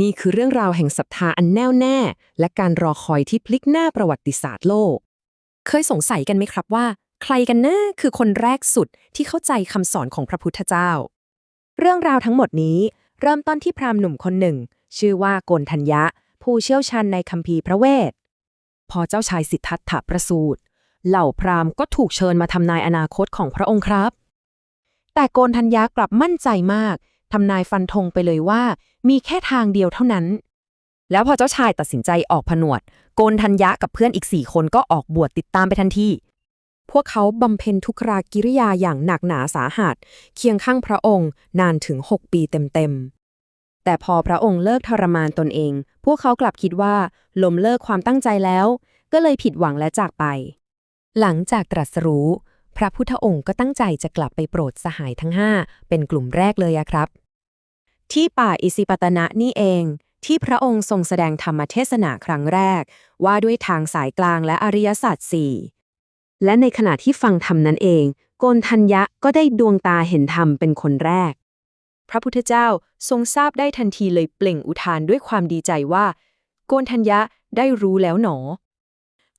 นี่คือเรื่องราวแห่งศรัทธาอันแน่วแน่ และการรอคอยที่พลิกหน้าประวัติศาสตร์โลก เคยสงสัยกันไหมครับว่า ใครกันนะคือคนแรกสุดที่เข้าใจคำสอนของพระพุทธเจ้า เรื่องราวทั้งหมดนี้ เริ่มต้นที่พราหมณ์หนุ่มคนหนึ่ง ชื่อว่าโกนทัญญะ ผู้เชี่ยวชาญในคัมภีร์พระเวท พอเจ้าชายสิทธัตถะประสูติเหล่าพราหมณ์ก็ถูกเชิญมาทำนายอนาคตของพระองค์ครับ แต่โกนทัญญากลับมั่นใจมาก ทำนายฟันธงไปเลยว่า มีแค่ทางเดียวเท่านั้น แล้วพอเจ้าชายตัดสินใจออกผนวด โกนทัญญะกับเพื่อนอีกสี่คนก็ออกบวชติดตามไปทันทีพวกเขาบำเพ็ญทุกรากิริยาอย่างหนักหนาสาหัส เคียงข้างพระองค์นานถึง 6 ปีเต็มๆ แต่พอพระองค์เลิกทรมานตนเอง พวกเขากลับคิดว่าลมเลิกความตั้งใจแล้ว ก็เลยผิดหวังและจากไป หลังจากตรัสรู้ พระพุทธองค์ก็ตั้งใจจะกลับไปโปรดสหายทั้งห้าเป็นกลุ่มแรกเลยอะครับ ที่ป่าอิสิปตนะนี่เอง ที่พระองค์ทรงแสดงธรรมเทศนาครั้งแรก ว่าด้วยทางสายกลางและอริยสัจสี่และในขณะที่ฟังธรรมนั้นเอง โกนทัญญะก็ได้ดวงตาเห็นธรรมเป็นคนแรก พระพุทธเจ้าทรงทราบได้ทันทีเลยเปล่งอุทานด้วยความดีใจว่า โกนทัญญะได้รู้แล้วหนอ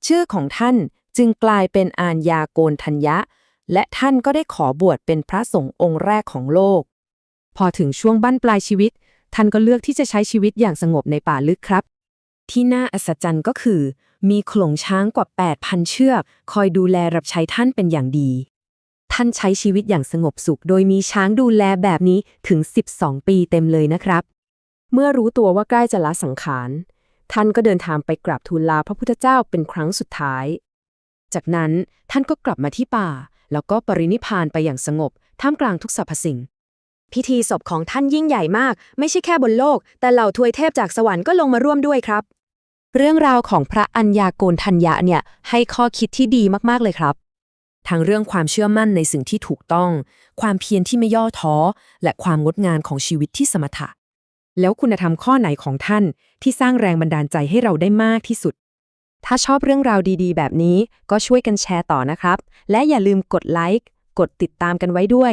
ชื่อของท่านจึงกลายเป็นอานยาโกนทัญญะ และท่านก็ได้ขอบวชเป็นพระสงฆ์องค์แรกของโลก พอถึงช่วงบั้นปลายชีวิต ท่านก็เลือกที่จะใช้ชีวิตอย่างสงบในป่าลึกครับ ที่น่าอัศจรรย์ก็คือ มีโขลงช้างกว่า 8,000 เชือก คอยดูแลรับใช้ท่านเป็นอย่างดี ท่านใช้ชีวิตอย่างสงบสุข โดยมีช้างดูแลแบบนี้ถึง 12 ปีเต็มเลยนะครับ เมื่อรู้ตัวว่าใกล้จะละสังขารท่านก็เดินทางไปกราบทูลลาพระพุทธเจ้าเป็นครั้งสุดท้าย จากนั้นท่านก็กลับมาที่ป่า แล้วก็ปรินิพพานไปอย่างสงบ ท่ามกลางทุกสรรพสิ่ง พิธีศพของท่านยิ่งใหญ่มาก ไม่ใช่แค่บนโลก แต่เหล่าทวยเทพจากสวรรค์ก็ลงมาร่วมด้วยครับ เรื่องราวของพระอัญญาโกณทัญญะเนี่ยให้ข้อคิดที่ดีมากๆเลยครับ ทั้งเรื่องความเชื่อมั่นในสิ่งที่ถูกต้อง ความเพียรที่ไม่ย่อท้อ และความงดงามของชีวิตที่สมถะ แล้วคุณธรรมข้อไหนของท่านที่สร้างแรงบันดาลใจให้เราได้มากที่สุด ถ้าชอบเรื่องราวดีๆ แบบนี้ก็ช่วยกันแชร์ต่อนะครับ และอย่าลืมกดไลค์กดติดตามกันไว้ด้วย